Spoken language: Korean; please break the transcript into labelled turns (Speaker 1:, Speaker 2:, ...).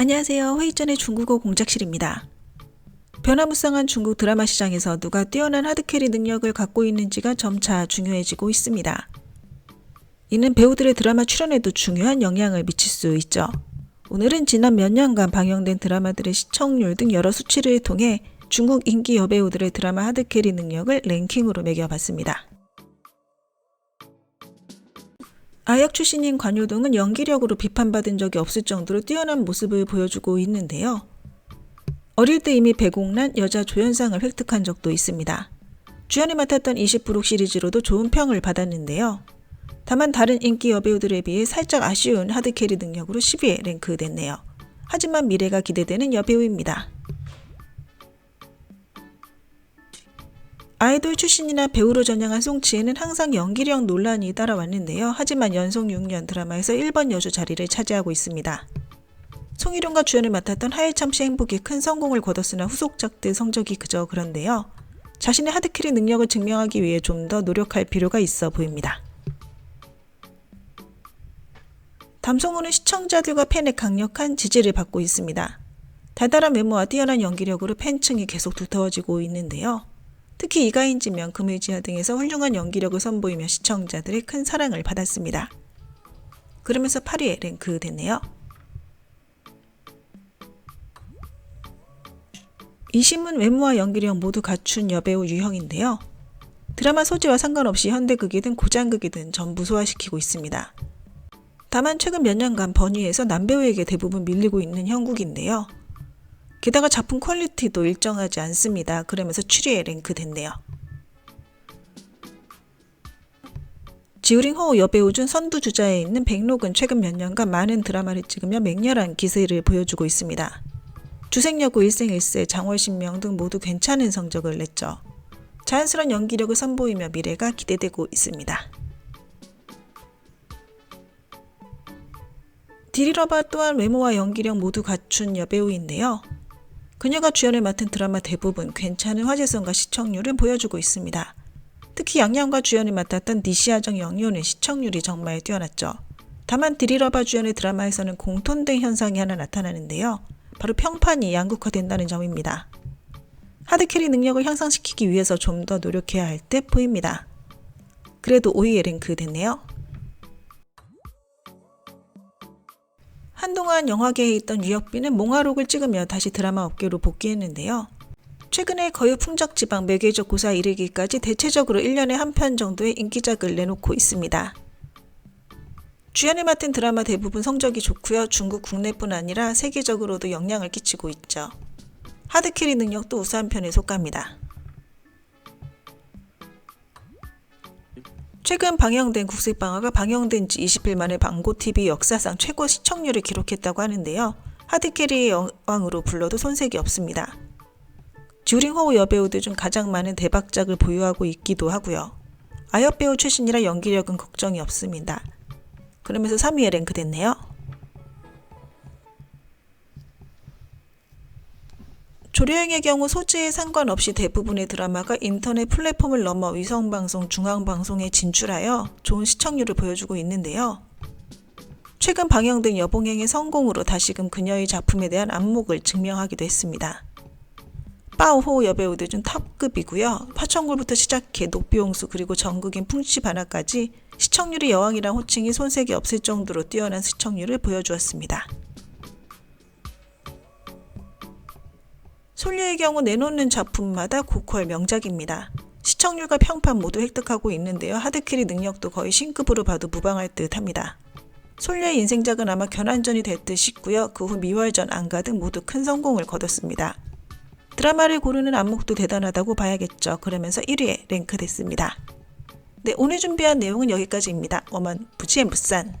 Speaker 1: 안녕하세요. 회의 전의 중국어 공작실입니다. 변화무쌍한 중국 드라마 시장에서 누가 뛰어난 하드캐리 능력을 갖고 있는지가 점차 중요해지고 있습니다. 이는 배우들의 드라마 출연에도 중요한 영향을 미칠 수 있죠. 오늘은 지난 몇 년간 방영된 드라마들의 시청률 등 여러 수치를 통해 중국 인기 여배우들의 드라마 하드캐리 능력을 랭킹으로 매겨봤습니다. 아역 출신인 관효동은 연기력으로 비판받은 적이 없을 정도로 뛰어난 모습을 보여주고 있는데요. 어릴 때 이미 배공란 여자 조연상을 획득한 적도 있습니다. 주연을 맡았던 20부록 시리즈로도 좋은 평을 받았는데요. 다만 다른 인기 여배우들에 비해 살짝 아쉬운 하드캐리 능력으로 10위에 랭크됐네요. 하지만 미래가 기대되는 여배우입니다. 아이돌 출신이나 배우로 전향한 송치에는 항상 연기력 논란이 따라왔는데요. 하지만 연속 6년 드라마에서 1번 여주 자리를 차지하고 있습니다. 송일용과 주연을 맡았던 하일참시 행복이 큰 성공을 거뒀으나 후속작들 성적이 그저 그런데요. 자신의 하드캐리 능력을 증명하기 위해 좀 더 노력할 필요가 있어 보입니다. 담성우는 시청자들과 팬의 강력한 지지를 받고 있습니다. 달달한 외모와 뛰어난 연기력으로 팬층이 계속 두터워지고 있는데요. 특히 이가인지명, 금의지하 등에서 훌륭한 연기력을 선보이며 시청자들의 큰 사랑을 받았습니다. 그러면서 8위에 랭크 됐네요. 이심은 외모와 연기력 모두 갖춘 여배우 유형인데요. 드라마 소재와 상관없이 현대극이든 고장극이든 전부 소화시키고 있습니다. 다만 최근 몇 년간 번위에서 남배우에게 대부분 밀리고 있는 형국인데요. 게다가 작품 퀄리티도 일정하지 않습니다. 그러면서 7위에 랭크됐네요. 지우링 호우 여배우 중 선두주자에 있는 백록은 최근 몇 년간 많은 드라마를 찍으며 맹렬한 기세를 보여주고 있습니다. 주생여고 일생일세, 장월신명 등 모두 괜찮은 성적을 냈죠. 자연스러운 연기력을 선보이며 미래가 기대되고 있습니다. 디리러바 또한 외모와 연기력 모두 갖춘 여배우인데요. 그녀가 주연을 맡은 드라마 대부분 괜찮은 화제성과 시청률을 보여주고 있습니다. 특히 양양과 주연을 맡았던 니시아정 영효는 시청률이 정말 뛰어났죠. 다만 디리러바 주연의 드라마에서는 공통된 현상이 하나 나타나는데요. 바로 평판이 양극화된다는 점입니다. 하드캐리 능력을 향상시키기 위해서 좀 더 노력해야 할 듯 보입니다. 그래도 5위에 랭크됐네요. 한동안 영화계에 있던 유혁빈은 몽화록을 찍으며 다시 드라마 업계로 복귀했는데요. 최근에 거유 풍적지방 매개적 고사 이르기까지 대체적으로 1년에 한 편 정도의 인기작을 내놓고 있습니다. 주연을 맡은 드라마 대부분 성적이 좋고요. 중국 국내뿐 아니라 세계적으로도 영향을 끼치고 있죠. 하드캐리 능력도 우수한 편에 속합니다. 최근 방영된 국세방화가 방영된 지 20일 만에 방고TV 역사상 최고 시청률을 기록했다고 하는데요. 하드캐리의 여왕으로 불러도 손색이 없습니다. 주링호우 여배우들 중 가장 많은 대박작을 보유하고 있기도 하고요. 아역 배우 출신이라 연기력은 걱정이 없습니다. 그러면서 3위에 랭크됐네요. 조려행의 경우 소재에 상관없이 대부분의 드라마가 인터넷 플랫폼을 넘어 위성방송, 중앙방송에 진출하여 좋은 시청률을 보여주고 있는데요. 최근 방영된 여봉행의 성공으로 다시금 그녀의 작품에 대한 안목을 증명하기도 했습니다. 빠오호 여배우들 중 탑급이고요. 파천굴부터 시작해 녹비홍수 그리고 전국인 풍치바나까지 시청률이 여왕이란 호칭이 손색이 없을 정도로 뛰어난 시청률을 보여주었습니다. 솔리의 경우 내놓는 작품마다 고퀄 명작입니다. 시청률과 평판 모두 획득하고 있는데요. 하드캐리 능력도 거의 신급으로 봐도 무방할 듯 합니다. 솔리의 인생작은 아마 견환전이 될듯 싶고요. 그 후 미월전, 안가 등 모두 큰 성공을 거뒀습니다. 드라마를 고르는 안목도 대단하다고 봐야겠죠. 그러면서 1위에 랭크됐습니다. 네, 오늘 준비한 내용은 여기까지입니다. 어먼 부치앤 부산